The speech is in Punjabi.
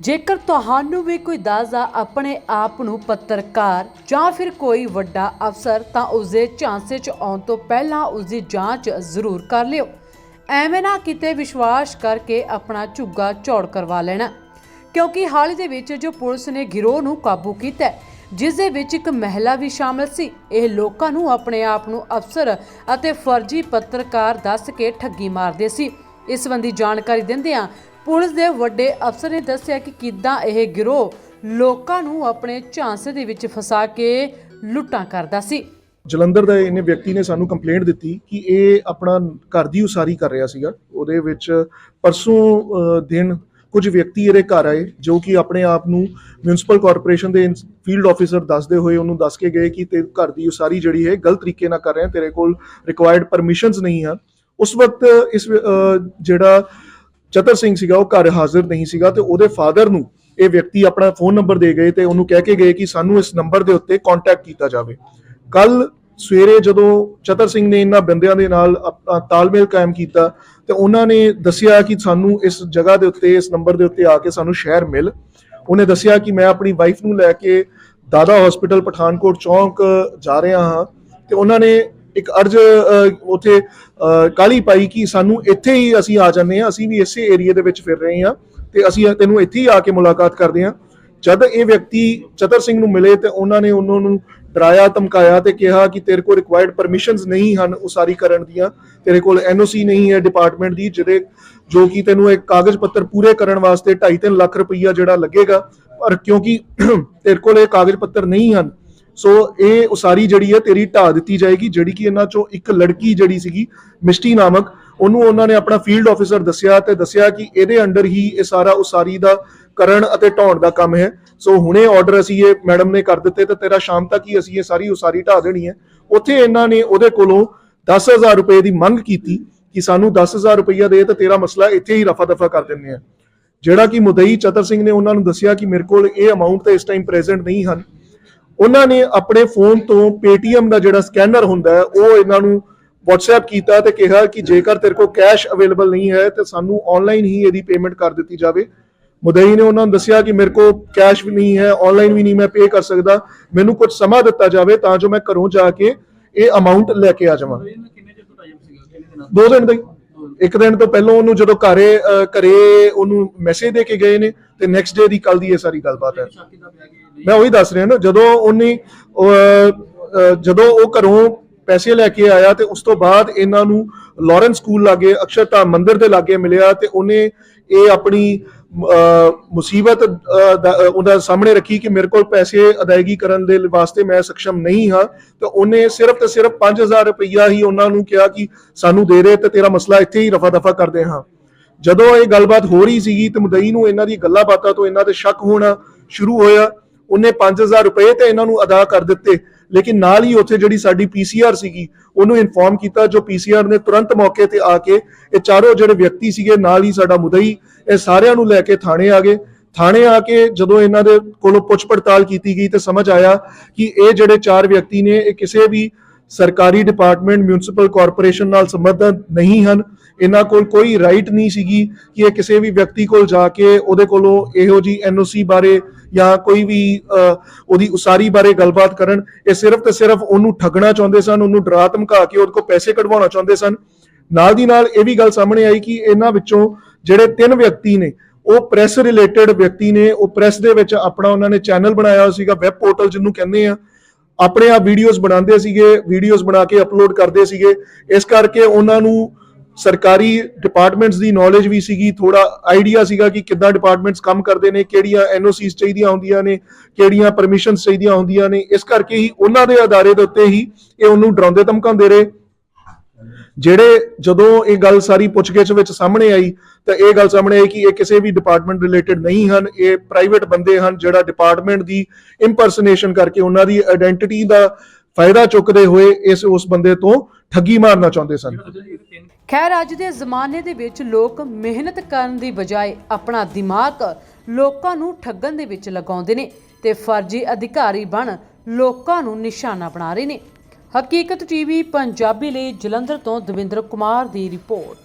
ਜੇਕਰ ਤੁਹਾਨੂੰ ਵੀ ਕੋਈ ਦੱਸਦਾ ਆਪਣੇ ਆਪ ਨੂੰ ਪੱਤਰਕਾਰ ਜਾਂ ਫਿਰ ਕੋਈ ਵੱਡਾ ਅਫਸਰ ਤਾਂ ਉਸ ਦੇ ਝਾਂਸੇ 'ਚ ਆਉਣ ਤੋਂ ਪਹਿਲਾਂ ਉਸ ਦੀ ਜਾਂਚ ਜ਼ਰੂਰ ਕਰ ਲਿਓ। ਐਵੇਂ ਨਾ ਕਿਤੇ ਵਿਸ਼ਵਾਸ ਕਰਕੇ ਆਪਣਾ ਝੁੱਗਾ ਝੌੜ ਕਰਵਾ ਲੈਣਾ। ਕਿਉਂਕਿ ਹਾਲ ਹੀ ਦੇ ਵਿੱਚ ਜੋ ਪੁਲਿਸ ਨੇ ਗਿਰੋਹ ਨੂੰ ਕਾਬੂ ਕੀਤਾ ਹੈ, ਜਿਸ ਦੇ ਵਿੱਚ ਇੱਕ ਮਹਿਲਾ ਵੀ ਸ਼ਾਮਲ ਸੀ ਇਹ ਲੋਕਾਂ ਨੂੰ ਆਪਣੇ ਆਪ ਨੂੰ ਅਫਸਰ ਅਤੇ ਫਰਜ਼ੀ ਪੱਤਰਕਾਰ ਦੱਸ ਕੇ ਠੱਗੀ ਮਾਰਦੇ ਸੀ। ਇਸ ਸੰਬੰਧੀ ਜਾਣਕਾਰੀ ਦਿੰਦਿਆਂ ਪੁਲਿਸ ਦੇ ਵੱਡੇ ਅਫਸਰ ਨੇ ਦੱਸਿਆ ਕਿ ਕਿੱਦਾਂ ਇਹ ਗਿਰੋਹ ਲੋਕਾਂ ਨੂੰ ਆਪਣੇ ਝਾਂਸੇ ਦੇ ਵਿੱਚ ਫਸਾ ਕੇ ਲੁੱਟਾਂ ਕਰਦਾ ਸੀ। ਜਲੰਧਰ ਦਾ ਇਹਨੇ ਵਿਅਕਤੀ ਨੇ ਸਾਨੂੰ ਕੰਪਲੇਂਟ ਦਿੱਤੀ ਕਿ ਇਹ ਆਪਣਾ ਘਰ ਦੀ ਉਸਾਰੀ ਕਰ ਰਿਹਾ ਸੀਗਾ। ਉਹਦੇ ਵਿੱਚ ਪਰਸੋਂ ਦਿਨ ਕੁਝ ਵਿਅਕਤੀ ਇਹਦੇ ਘਰ ਆਏ, ਜੋ ਕਿ ਆਪਣੇ ਆਪ ਨੂੰ ਮਿਊਨਿਸਪਲ ਕਾਰਪੋਰੇਸ਼ਨ ਦੇ ਫੀਲਡ ਆਫੀਸਰ ਦੱਸਦੇ ਹੋਏ ਉਹਨੂੰ ਦੱਸ ਕੇ ਗਏ ਕਿ ਤੇ ਘਰ ਦੀ ਉਸਾਰੀ ਜਿਹੜੀ ਹੈ ਗਲਤ ਤਰੀਕੇ ਨਾਲ ਕਰ ਰਹੇ ਤੇਰੇ ਕੋਲ ਰਿਕੁਆਇਰਡ ਪਰਮਿਸ਼ਨਸ ਨਹੀਂ ਹਨ ਉਸ ਵਕਤ ਇਸ ਜਿਹੜਾ ਚਤਰ ਸਿੰਘ ਸੀਗਾ, ਉਹ ਘਰ ਹਾਜ਼ਰ ਨਹੀਂ ਸੀਗਾ ਤੇ ਉਹਦੇ ਫਾਦਰ ਨੂੰ ਇਹ ਵਿਅਕਤੀ ਆਪਣਾ ਫੋਨ ਨੰਬਰ ਦੇ ਗਏ ਤੇ ਉਹਨੂੰ ਕਹਿ ਕੇ ਗਏ ਕਿ ਸਾਨੂੰ ਇਸ ਨੰਬਰ ਦੇ ਉੱਤੇ ਕੰਟੈਕਟ ਕੀਤਾ ਜਾਵੇ। ਕੱਲ ਸਵੇਰੇ ਜਦੋਂ ਚਤਰ ਸਿੰਘ ਨੇ ਇਹਨਾਂ ਬੰਦਿਆਂ ਦੇ ਨਾਲ ਆਪਣਾ ਤਾਲਮੇਲ ਕਾਇਮ ਕੀਤਾ ਤੇ ਉਹਨਾਂ ਨੇ ਦੱਸਿਆ ਕਿ ਸਾਨੂੰ ਇਸ ਜਗ੍ਹਾ ਦੇ ਉੱਤੇ, ਇਸ ਨੰਬਰ ਦੇ ਉੱਤੇ ਆ ਕੇ ਸਾਨੂੰ ਸ਼ਹਿਰ ਮਿਲ। ਉਹਨੇ ਦੱਸਿਆ ਕਿ ਮੈਂ ਆਪਣੀ ਵਾਈਫ ਨੂੰ ਲੈ ਕੇ ਦਾਦਾ ਹਸਪੀਟਲ ਪਠਾਨਕੋਟ ਚੌਂਕ ਜਾ ਰਿਹਾ ਹਾਂ ਤੇ ਉਹਨਾਂ ਨੇ ਇੱਕ ਅਰਜ ਉਥੇ ਕਾਲੀ ਪਾਈ ਕਿ ਸਾਨੂੰ ਇੱਥੇ ਹੀ ਅਸੀਂ ਆ ਜਾਂਦੇ ਹਾਂ, ਅਸੀਂ ਵੀ ਇਸੇ ਏਰੀਆ ਦੇ ਵਿੱਚ ਫਿਰ ਰਹੇ ਹਾਂ ਤੇ ਅਸੀਂ ਤੈਨੂੰ ਇੱਥੇ ਹੀ ਆ ਕੇ ਮੁਲਾਕਾਤ ਕਰਦੇ ਹਾਂ। ਜਦ ਇਹ ਵਿਅਕਤੀ ਚਤਰ ਸਿੰਘ ਨੂੰ ਮਿਲੇ ਤੇ ਉਹਨਾਂ ਨੇ ਉਹਨਾਂ ਨੂੰ ਡਰਾਇਆ, ਧਮਕਾਇਆ ਤੇ ਕਿਹਾ ਕਿ ਤੇਰੇ ਕੋਲ ਰਿਕੁਆਇਰਡ ਪਰਮਿਸ਼ਨਸ ਨਹੀਂ ਹਨ ਉਸਾਰੀ ਕਰਨ ਦੀਆਂ, ਤੇਰੇ ਕੋਲ ਐਨਓਸੀ ਨਹੀਂ ਹੈ ਡਿਪਾਰਟਮੈਂਟ ਦੀ, ਜਿਹਦੇ ਜੋ ਕਿ ਤੈਨੂੰ ਇੱਕ ਕਾਗਜ਼ ਪੱਤਰ ਪੂਰੇ ਕਰਨ ਵਾਸਤੇ 2.5 ਲੱਖ ਰੁਪਈਆ ਜਿਹੜਾ ਲੱਗੇਗਾ, ਪਰ ਕਿਉਂਕਿ ਤੇਰੇ ਕੋਲ ਇਹ ਕਾਗਜ਼ ਪੱਤਰ ਨਹੀਂ ਹਨ ਸੋ ਇਹ ਉਸਾਰੀ ਜਿਹੜੀ ਹੈ ਤੇਰੀ ਢਾ ਦਿੱਤੀ ਜਾਏਗੀ, ਜਿਹੜੀ ਕਿ ਇਹਨਾਂ ਚੋਂ ਇੱਕ ਲੜਕੀ ਜਿਹੜੀ ਸੀਗੀ ਮਿਸ਼ਟੀ ਨਾਮਕ, ਉਹਨੂੰ ਉਹਨਾਂ ਨੇ ਆਪਣਾ ਫੀਲਡ ਆਫੀਸਰ ਦੱਸਿਆ ਤੇ ਦੱਸਿਆ ਕਿ ਇਹਦੇ ਅੰਡਰ ਹੀ ਇਹ ਸਾਰਾ ਉਸਾਰੀ ਦਾ ਕਰਨ ਅਤੇ ਢਾਉਣ ਦਾ ਕੰਮ ਹੈ। ਸੋ ਹੁਣੇ ਆਰਡਰ ਅਸੀਂ ਇਹ ਮੈਡਮ ਨੇ ਕਰ ਦਿੱਤੇ ਤੇ ਤੇਰਾ ਸ਼ਾਮ ਤੱਕ ਹੀ ਅਸੀਂ ਇਹ ਸਾਰੀ ਉਸਾਰੀ ਢਾ ਦੇਣੀ ਹੈ। ਉੱਥੇ ਇਹਨਾਂ ਨੇ ਉਹਦੇ ਕੋਲੋਂ 10000 ਰੁਪਏ ਦੀ ਮੰਗ ਕੀਤੀ ਕਿ ਸਾਨੂੰ 10000 ਰੁਪਈਆ ਦੇ ਤੇ ਤੇਰਾ ਮਸਲਾ ਇੱਥੇ ਹੀ ਰਫਾ ਦਫਾ ਕਰ ਦਿੰਦੇ ਆ ਜਿਹੜਾ ਕਿ ਮੁਦਈ ਚਤਰ ਸਿੰਘ ਨੇ ਉਹਨਾਂ ਨੂੰ ਦੱਸਿਆ ਕਿ ਮੇਰੇ ਕੋਲ ਇਹ ਅਮਾਉਂਟ ਤਾਂ ਇਸ ਟਾਈਮ ਪ੍ਰੈਜ਼ੈਂਟ ਨਹੀਂ ਹਨ। ਉਹਨਾਂ ਨੇ ਆਪਣੇ ਫੋਨ ਤੋਂ Paytm ਦਾ ਜਿਹੜਾ ਸਕੈਨਰ ਹੁੰਦਾ ਉਹ ਇਹਨਾਂ ਨੂੰ WhatsApp ਕੀਤਾ ਤੇ ਕਿਹਾ ਕਿ ਜੇਕਰ ਤੇਰੇ ਕੋਲ ਕੈਸ਼ ਅਵੇਲੇਬਲ ਨਹੀਂ ਹੈ ਤੇ ਸਾਨੂੰ ਆਨਲਾਈਨ ਹੀ ਇਹਦੀ ਪੇਮੈਂਟ ਕਰ ਦਿੱਤੀ ਜਾਵੇ। ਮੁਦਈ ਨੇ ਉਹਨਾਂ ਨੂੰ ਦੱਸਿਆ ਕਿ ਮੇਰੇ ਕੋਲ ਕੈਸ਼ ਵੀ ਨਹੀਂ ਹੈ ਆਨਲਾਈਨ ਵੀ ਨਹੀਂ ਮੈਂ ਪੇ ਕਰ ਸਕਦਾ। ਮੈਨੂੰ ਕੁਝ ਸਮਾਂ ਦਿੱਤਾ ਜਾਵੇ ਤਾਂ ਜੋ ਮੈਂ ਘਰੋਂ ਜਾ ਕੇ ਇਹ ਅਮਾਉਂਟ ਲੈ ਕੇ ਆ ਜਾਵਾਂ। ਦੋ ਦਿਨ ਦਾ ਹੀ। ਇੱਕ ਦਿਨ ਤੋਂ ਪਹਿਲਾਂ ਉਹਨੂੰ ਜਦੋਂ ਘਰੇ ਅਹ, ਘਰੇ ਉਹਨੂੰ ਮੈਸੇਜ ਦੇ ਕੇ ਗਏ ਨੇ ਤੇ ਨੈਕਸਟ ਡੇ ਦੀ ਕੱਲ ਦੀ ਇਹ ਸਾਰੀ ਗੱਲਬਾਤ ਹੈ। ਮੈਂ ਉਹੀ ਦੱਸ ਰਿਹਾ ਨਾ ਜਦੋਂ ਉਹਨੇ ਅਹ, ਜਦੋਂ ਉਹ ਘਰੋਂ ਪੈਸੇ ਲੈ ਕੇ ਆਇਆ ਤੇ ਉਸ ਤੋਂ ਬਾਅਦ ਇਹਨਾਂ ਨੂੰ ਲਾਰੈਂਸ ਸਕੂਲ ਲਾਗੇ ਅਕਸ਼ਰਧਾਮ ਮੰਦਿਰ ਦੇ ਲਾਗੇ ਮਿਲਿਆ ਤੇ ਉਹਨੇ ਇਹ ਆਪਣੀ ਮੁਸੀਬਤ ਉਹਦਾ ਸਾਹਮਣੇ ਰੱਖੀ ਕਿ ਮੇਰੇ ਕੋਲ ਪੈਸੇ ਅਦਾਇਗੀ ਕਰਨ ਦੇ ਵਾਸਤੇ ਮੈਂ ਸક્ષਮ ਨਹੀਂ ਹਾਂ। ਤੇ ਉਹਨੇ ਸਿਰਫ ਤੇ ਸਿਰਫ 5000 ਰੁਪਈਆ ਹੀ ਉਹਨਾਂ ਨੂੰ ਕਿਹਾ ਕਿ ਸਾਨੂੰ ਦੇ ਦੇ ਤੇ ਤੇਰਾ ਮਸਲਾ ਇੱਥੇ ਹੀ ਰਫਾ ਦਫਾ ਕਰਦੇ ਹਾਂ। ਜਦੋਂ ਇਹ ਗੱਲਬਾਤ ਹੋ ਰਹੀ ਸੀਗੀ ਤੇ ਮੁਦਈ ਨੂੰ ਇਹਨਾਂ ਦੀ ਗੱਲਾਂ ਬਾਤਾਂ ਤੋਂ ਇਹਨਾਂ ਤੇ ਸ਼ੱਕ ਹੋਣਾ ਸ਼ੁਰੂ ਹੋਇਆ ਉਹਨੇ 5000 ਰੁਪਏ ਤੇ ਇਹਨਾਂ ਨੂੰ ਅਦਾ ਕਰ ਦਿੱਤੇ। ਲੇਕਿਨ ਨਾਲ ਹੀ ਉੱਥੇ ਜਿਹੜੀ ਸਾਡੀ ਪੀਸੀਆਰ ਸੀਗੀ, ਉਹਨੂੰ ਇਨਫੋਰਮ ਕੀਤਾ ਜੋ ਪੀਸੀਆਰ ਨੇ ਤੁਰੰਤ ਮੌਕੇ ਤੇ ਆ ਕੇ ਇਹ ਚਾਰੋਂ ਜਿਹੜੇ ਵਿਅਕਤੀ ਸੀਗੇ, ਨਾਲ ਹੀ ਸਾਡਾ ਮੁਦਈ, ਇਹ ਸਾਰਿਆਂ ਨੂੰ ਲੈ ਕੇ ਥਾਣੇ ਆ ਗਏ। ਥਾਣੇ ਆ ਕੇ ਜਦੋਂ ਇਹਨਾਂ ਦੇ ਕੋਲੋਂ ਪੁੱਛ ਪੜਤਾਲ ਕੀਤੀ ਗਈ ਤੇ ਸਮਝ ਆਇਆ ਕਿ ਇਹ ਜਿਹੜੇ ਚਾਰ ਵਿਅਕਤੀ ਨੇ, ਇਹ ਕਿਸੇ ਵੀ ਸਰਕਾਰੀ ਡਿਪਾਰਟਮੈਂਟ ਮਿਊਨਿਸਪਲ ਕਾਰਪੋਰੇਸ਼ਨ ਨਾਲ ਸੰਬੰਧਿਤ ਨਹੀਂ ਹਨ। ਇਹਨਾਂ ਕੋਲ ਕੋਈ ਰਾਈਟ ਨਹੀਂ ਸੀਗੀ ਕਿ ਇਹ ਕਿਸੇ ਵੀ ਵਿਅਕਤੀ ਕੋਲ ਜਾ ਕੇ ਉਹਦੇ ਕੋਲੋਂ ਇਹੋ ਜੀ ਐਨਓਸੀ ਬਾਰੇ ਜਾਂ ਕੋਈ ਵੀ ਉਹਦੀ ਉਸਾਰੀ ਬਾਰੇ ਗੱਲਬਾਤ ਕਰਨ, ਇਹ ਸਿਰਫ ਤੇ ਸਿਰਫ ਉਹਨੂੰ ਠੱਗਣਾ ਚਾਹੁੰਦੇ ਸਨ, ਉਹਨੂੰ ਡਰਾ ਧਮਕਾ ਕੇ ਉਹਦੇ ਕੋਲ ਪੈਸੇ ਕਢਵਾਉਣਾ ਚਾਹੁੰਦੇ ਸਨ। ਨਾਲ ਦੀ ਨਾਲ ਇਹ ਵੀ ਗੱਲ ਸਾਹਮਣੇ ਆਈ ਕਿ ਇਹਨਾਂ ਵਿੱਚੋਂ ਜਿਹੜੇ ਤਿੰਨ ਵਿਅਕਤੀ ਨੇ, ਉਹ ਪ੍ਰੈਸ ਰਿਲੇਟਡ ਵਿਅਕਤੀ ਨੇ, ਉਹ ਪ੍ਰੈਸ ਦੇ ਵਿੱਚ ਆਪਣਾ ਉਹਨਾਂ ਨੇ ਚੈਨਲ ਬਣਾਇਆ ਸੀਗਾ, ਵੈਬ ਪੋਰਟਲ ਜਿਹਨੂੰ ਕਹਿੰਦੇ ਆ। ਆਪਣੇ ਆਪ ਵੀਡੀਓਜ਼ ਬਣਾਉਂਦੇ ਸੀਗੇ, ਵੀਡੀਓਜ਼ ਬਣਾ ਕੇ ਅਪਲੋਡ ਕਰਦੇ ਸੀਗੇ। ਇਸ ਕਰਕੇ ਉਹਨਾਂ ਨੂੰ ਸਰਕਾਰੀ ਡਿਪਾਰਟਮੈਂਟਸ ਦੀ ਨੌਲੇਜ ਵੀ ਸੀਗੀ ਥੋੜਾ ਆਈਡੀਆ ਸੀਗਾ ਕਿ ਕਿੱਦਾਂ ਡਿਪਾਰਟਮੈਂਟਸ ਕੰਮ ਕਰਦੇ ਨੇ, ਕਿਹੜੀਆਂ ਐਨਓਸੀਸ ਚਾਹੀਦੀਆਂ ਹੁੰਦੀਆਂ ਨੇ, ਕਿਹੜੀਆਂ ਪਰਮਿਸ਼ਨਸ ਚਾਹੀਦੀਆਂ ਹੁੰਦੀਆਂ ਨੇ, ਇਸ ਕਰਕੇ ਹੀ ਉਹਨਾਂ ਦੇ ਆਧਾਰੇ ਦੇ ਉੱਤੇ ਹੀ ਇਹ ਉਹਨੂੰ ਡਰਾਉਂਦੇ ਧਮਕਾਉਂਦੇ ਰਹੇ। ਜਿਹੜੇ ਜਦੋਂ ਇਹ ਗੱਲ ਸਾਰੀ ਪੁੱਛਗਿੱਛ ਵਿੱਚ ਸਾਹਮਣੇ ਆਈ, ਤਾਂ ਇਹ ਗੱਲ ਸਾਹਮਣੇ ਆਈ ਕਿ ਇਹ ਕਿਸੇ ਵੀ ਡਿਪਾਰਟਮੈਂਟ ਰਿਲੇਟਡ ਨਹੀਂ ਹਨ, ਇਹ ਪ੍ਰਾਈਵੇਟ ਬੰਦੇ ਹਨ ਜਿਹੜਾ ਡਿਪਾਰਟਮੈਂਟ ਦੀ ਇੰਪਰਸਨੇਸ਼ਨ ਕਰਕੇ ਉਹਨਾਂ ਦੀ ਆਇਡੈਂਟੀਟੀ ਦਾ ਫਾਇਦਾ ਚੁੱਕਦੇ ਹੋਏ ਇਸ ਉਸ ਬੰਦੇ ਤੋਂ ਠੱਗੀ ਮਾਰਨਾ ਚਾਹੁੰਦੇ ਸਨ। ਖੈਰ, ਅੱਜ ਦੇ ਜ਼ਮਾਨੇ ਦੇ ਵਿੱਚ ਲੋਕ ਮਿਹਨਤ ਕਰਨ ਦੀ ਬਜਾਏ ਆਪਣਾ ਦਿਮਾਗ ਲੋਕਾਂ ਨੂੰ ਠੱਗਣ ਦੇ ਵਿੱਚ ਲਗਾਉਂਦੇ ਨੇ ਤੇ ਫਰਜ਼ੀ ਅਧਿਕਾਰੀ ਬਣ ਲੋਕਾਂ ਨੂੰ ਨਿਸ਼ਾਨਾ ਬਣਾ ਰਹੇ ਨੇ। ਹਕੀਕਤ ਟੀਵੀ ਪੰਜਾਬੀ ਲਈ ਜਲੰਧਰ ਤੋਂ ਦਵਿੰਦਰ ਕੁਮਾਰ ਦੀ ਰਿਪੋਰਟ।